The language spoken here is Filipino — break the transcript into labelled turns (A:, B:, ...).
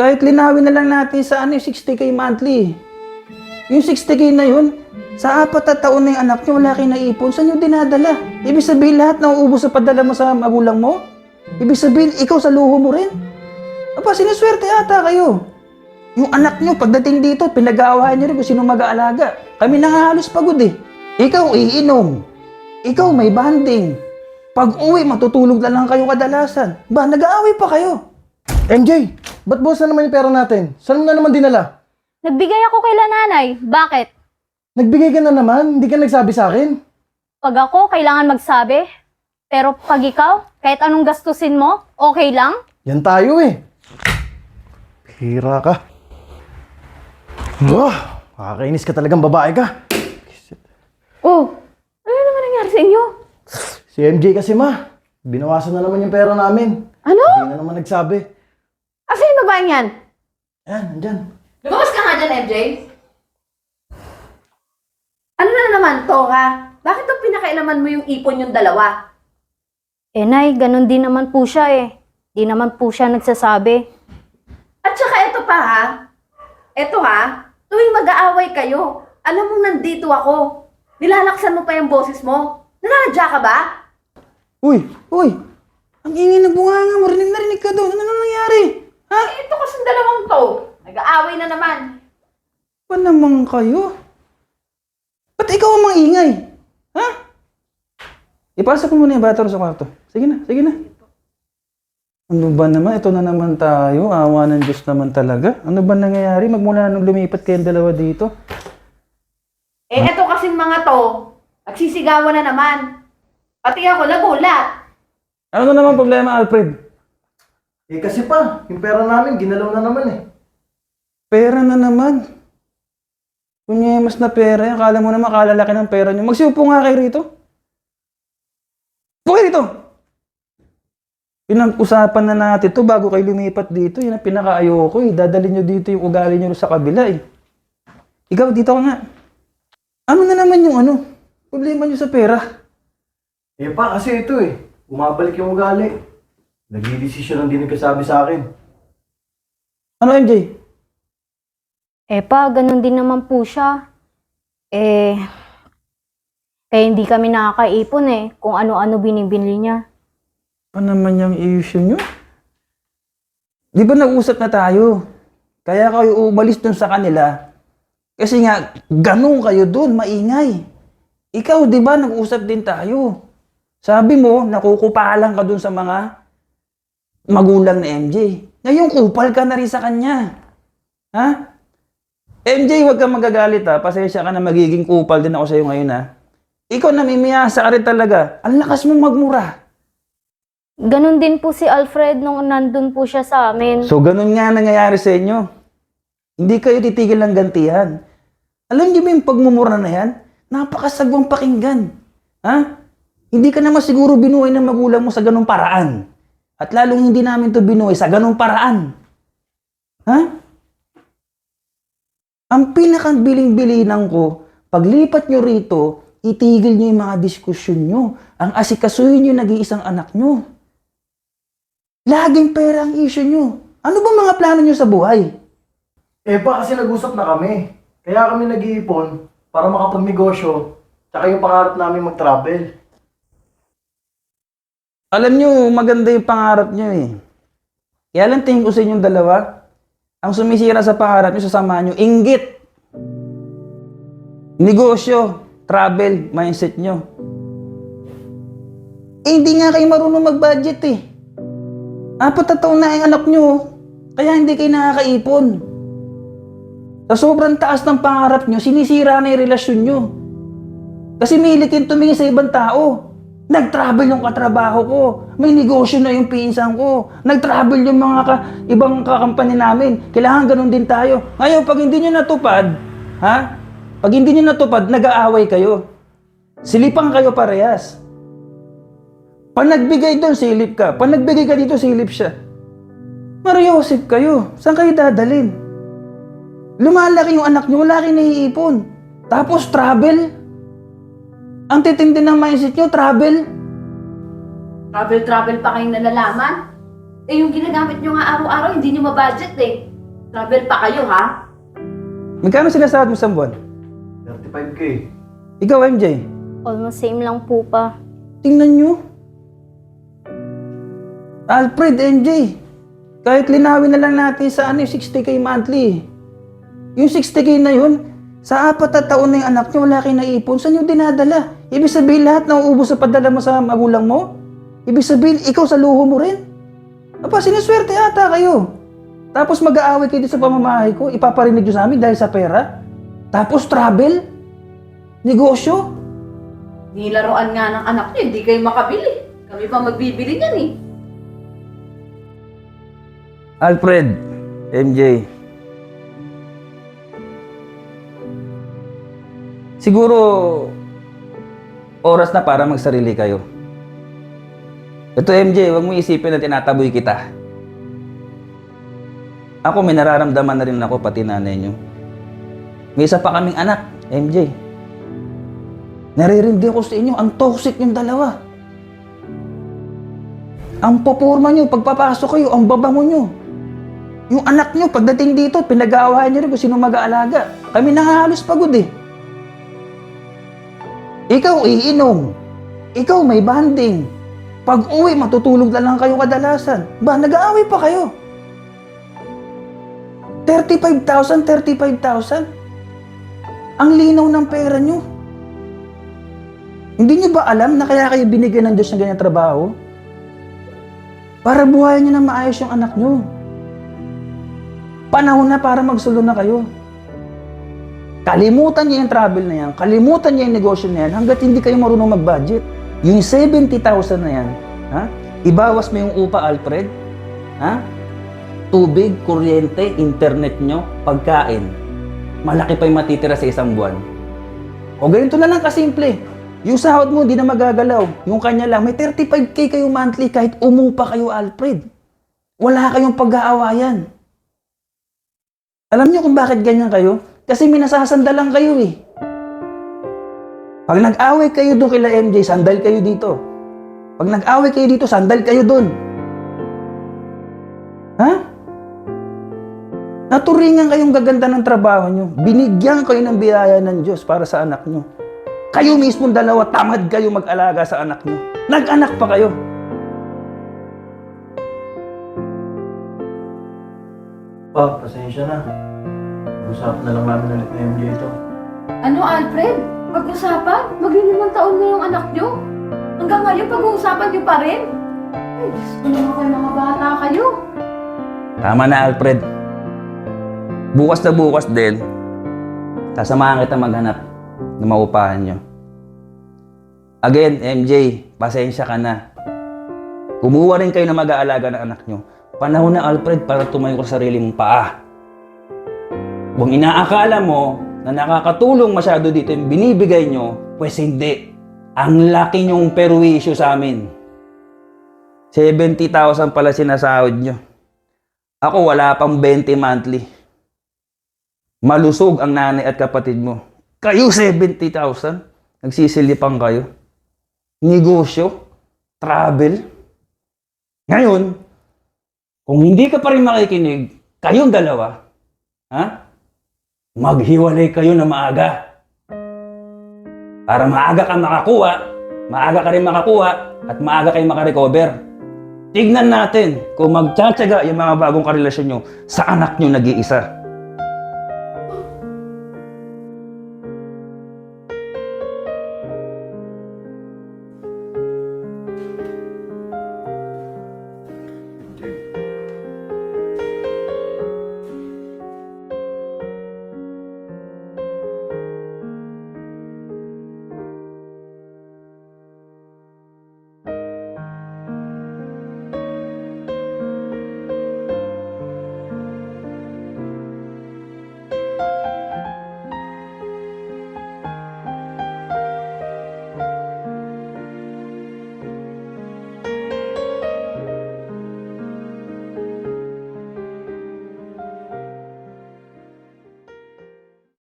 A: Kahit linawin na lang natin sa ano, yung 60k monthly. Yung 60k na yun, sa apat na taon na yung anak niyo, wala kayo naipon, saan nyo dinadala? Ibig sabihin lahat na uubos sa padala mo sa magulang mo? Ibig sabihin, ikaw sa luho mo rin? Aba, sinuswerte ata kayo. Yung anak nyo, pagdating dito, pinag-aawahan nyo rin kung sino mag-aalaga. Kami na nga halos pagod eh. Ikaw, iinom. Ikaw, may banding. Pag uwi, matutulog na lang kayo kadalasan. Ba, nag-aaway pa kayo.
B: MJ, ba't bukas na naman yung pera natin? Saan mo na naman dinala?
C: Nagbigay ako kay nanay. Bakit?
B: Nagbigay ka na naman, hindi ka nagsabi sa akin.
C: Pag ako, kailangan magsabi. Pero pag ikaw, kahit anong gastusin mo, okay lang?
B: Yan tayo eh. Hira ka. Oh, kakainis ka talagang babae ka.
C: Oh, ano naman nangyari sa inyo?
B: Si MJ kasi ma, binawasan na naman yung pera namin.
C: Ano?
B: Hindi na naman nagsabi.
C: Yung babaeng yan?
B: Yan, nandyan.
D: Lumabas ka nga dyan, MJ. Ano na naman to, ha? Bakit daw pinakailaman mo yung ipon yung dalawa?
C: Eh, Nay, ganun din naman po siya eh. Di naman po siya nagsasabi.
D: At saka ito pa, ha? Ito, ha? Tuwing mag-aaway kayo, alam mo nandito ako. Nilalaksan mo pa yung boses mo. Nananadya ka ba?
A: Uy, uy. Ang ingay na bunganga mo. Rinig na rinig ka doon. Ano na nangyari? Ha?
D: Eh, ito kasing dalawang to. Nag-aaway na naman.
A: Pa naman kayo? Ba't ikaw ang maingay? Ha? Ipasok mo muna yung bata ro sa kwarto. Sige na, sige na. Ano ba naman? Ito na naman tayo. Awa ng Diyos naman talaga. Ano ba nangyayari? Magmula nung lumipat kayong dalawa dito.
D: Eh, ito kasing mga to, nagsisigawan na naman. Pati ako nagulat.
A: Ano naman problema, Alfred?
B: Eh kasi pa, yung pera namin, ginalaw na naman eh.
A: Pera na naman. Kunyemas na pera. Akala mo naman kalalaki ng pera niyo. Magsiupo nga kayo rito. Upo kayo rito. Pinag-usapan na natin to bago kayo lumipat dito. Yan ang pinaka-ayoko eh. Dadalhin nyo dito yung ugali nyo sa kabila eh. Ikaw, dito ka nga. Ano na naman yung ano? Problema nyo sa pera.
B: Eh pa, kasi ito eh. Umabalik yung ugali. Nagdidesisyon lang din nagkasabi sa akin.
A: Ano, MJ?
C: Eh pa, ganun din naman po siya. Eh, kaya hindi kami nakakaipon eh kung ano-ano binibili niya.
A: Ano naman yung issue nyo? Di ba nag-usap na tayo? Kaya kayo umalis dun sa kanila. Kasi nga, ganun kayo dun, maingay. Ikaw, di ba, nag-usap din tayo. Sabi mo, nakukupalan ka dun sa mga magulang na MJ. Ngayon, kupal ka na rin sa kanya. Ha? MJ, huwag kang magagalit ha. Pasensya ka na magiging kupal din ako sa'yo ngayon ha. Ikaw, namimiyasa ka rin talaga. Ang lakas mong magmura.
C: Ganun din po si Alfred nung nandun po siya sa amin.
A: So, ganun nga nangyayari sa inyo. Hindi kayo titigil ng gantihan. Alam niyo ba yung pagmumura na yan? Napakasagwang pakinggan. Ha? Hindi ka naman siguro binuhay ng magulang mo sa ganung paraan. At lalong hindi namin to binuhay sa ganung paraan. Ha? Ang pinakabiling-bilinan ko, paglipat nyo rito, itigil nyo yung mga diskusyon nyo. Ang asikasuhin nyo nag-iisang anak nyo. Laging pera ang issue nyo. Ano ba mga plano nyo sa buhay?
B: Eh pa, kasi nag-usap na kami. Kaya kami nag-iipon para makapagnegosyo. Tsaka yung pangarap namin mag-travel.
A: Alam nyo, maganda yung pangarap nyo eh. Kaya lang tingin ko sa inyong dalawa, ang sumisira sa pangarap nyo, sasamahan nyo, inggit. Negosyo, travel, mindset nyo. Eh, hindi nga kayo marunong mag-budget eh. Apat na taon na yung anak nyo, kaya hindi kayo nakakaipon. Sa sobrang taas ng pangarap nyo, sinisira na yung relasyon nyo. Kasi may ilikin tumingin sa ibang tao. Nag-travel yung katrabaho ko. May negosyo na yung pinsan ko. Nag-travel yung mga ka, ibang kakampanya namin. Kailangan ganun din tayo. Ngayon, pag hindi nyo natupad, ha? Pag hindi nyo natupad, nag-aaway kayo. Silipan kayo parehas. Pag nagbigay doon, silip ka. Pag nagbigay ka dito, silip siya. Mariosip kayo. Saan kayo dadalin? Lumalaki yung anak nyo, wala kayo naiipon. Tapos travel. Ang titindi ng mindset nyo, travel.
D: Travel-travel pa kayong nalalaman? Eh yung ginagamit nyo nga araw-araw, hindi nyo mabudget eh. Travel pa kayo ha?
A: Magkano sinasahod mo sa buwan?
B: 35k.
A: Ikaw, MJ.
C: Almost same lang po pa.
A: Tingnan nyo. Alfred, MJ. Kahit linawin na lang natin sa ano, yung 60k monthly. Yung 60k na yun, sa apat na taon na yung anak nyo, wala kayo naipon, saan nyo dinadala? Ibig sabihin lahat na uubos sa padala mo sa magulang mo? Ibig sabihin, ikaw sa luho mo rin? Aba, sinuswerte ata kayo. Tapos mag-aaway kayo dito sa pamamahay ko, ipaparinig nyo sa amin dahil sa pera? Tapos travel? Negosyo?
D: Nilaruan nga ng anak nyo, hindi kayo makabili. Kami pa magbibili niyan eh.
A: Alfred, MJ. Siguro, oras na para magsarili kayo. Ito MJ, wag mo isipin na tinataboy kita. Ako may nararamdaman na rin ako pati nanay niyo. May isa pa kaming anak, MJ. Naririndi ako sa inyo, ang toxic yung dalawa. Ang popurma nyo, pagpapasok kayo, ang babango nyo. Yung anak nyo, pagdating dito, pinag-aawahan nyo rin kung sino mag-aalaga. Kami na nga halos pagod eh. Ikaw iinom. Ikaw may banding. Pag uwi, matutulog na lang kayo kadalasan. Ba, nag-aaway pa kayo. 35,000, 35,000. Ang linaw ng pera nyo. Hindi nyo ba alam na kaya kayo binigyan ng Diyos ng ganyan trabaho? Para buhayin nyo na maayos yung anak nyo. Panahon na para magsulo na kayo. Kalimutan niyo yung travel na yan. Kalimutan niyo yung negosyo na yan hanggat hindi kayo marunong mag-budget. Yung 70,000 na yan, ha? Ibawas mo yung upa, Alfred. Ha? Tubig, kuryente, internet nyo, pagkain. Malaki pa yung matitira sa isang buwan. O ganito na lang kasimple. Yung sahod mo, hindi na magagalaw. Yung kanya lang, may 35k kayo monthly kahit umupa kayo, Alfred. Wala kayong pag-aawayan. Alam niyo kung bakit ganyan kayo? Kasi minasasandalan kayo eh. Pag nag-away kayo doon kila MJ, sandal kayo dito. Pag nag-away kayo dito, sandal kayo doon. Ha? Naturingan kayong gaganda ng trabaho nyo. Binigyan kayo ng biyaya ng Diyos para sa anak nyo. Kayo mismong dalawa, tamad kayo mag-alaga sa anak nyo. Nag-anak pa kayo.
B: Pa, pasensya na. Usapan na lang namin ulit na MJ ito.
D: Ano Alfred? Pag-usapan? Maglilimang taon na yung anak nyo? Hanggang ngayon pag-uusapan nyo pa rin? Ay, Diyos ko naman kayo mga bata kayo.
A: Tama na, Alfred. Bukas na bukas din, sasamahan kita maghanap ng maupahan nyo. Again, MJ, pasensya ka na. Kumuha rin kayo na mag-aalaga ng anak nyo. Panahon na, Alfred, para tumayo ka sa sarili mong paa. Kung inaakala mo na nakakatulong masyado dito yung binibigay nyo, pues hindi. Ang laki nyong perwisyo sa amin. 70,000 pala sinasahod nyo. Ako wala pang 20 monthly. Malusog ang nanay at kapatid mo. Kayo 70,000. Nagsisilipang kayo. Negosyo. Travel. Ngayon, kung hindi ka pa rin makikinig, kayong dalawa, ha? Maghiwalay kayo na maaga. Para maaga ka makakuha, maaga ka rin makakuha, at maaga kayo makarecover. Tignan natin kung magtsatsaga yung mga bagong karelasyon nyo sa anak nyo nag-iisa.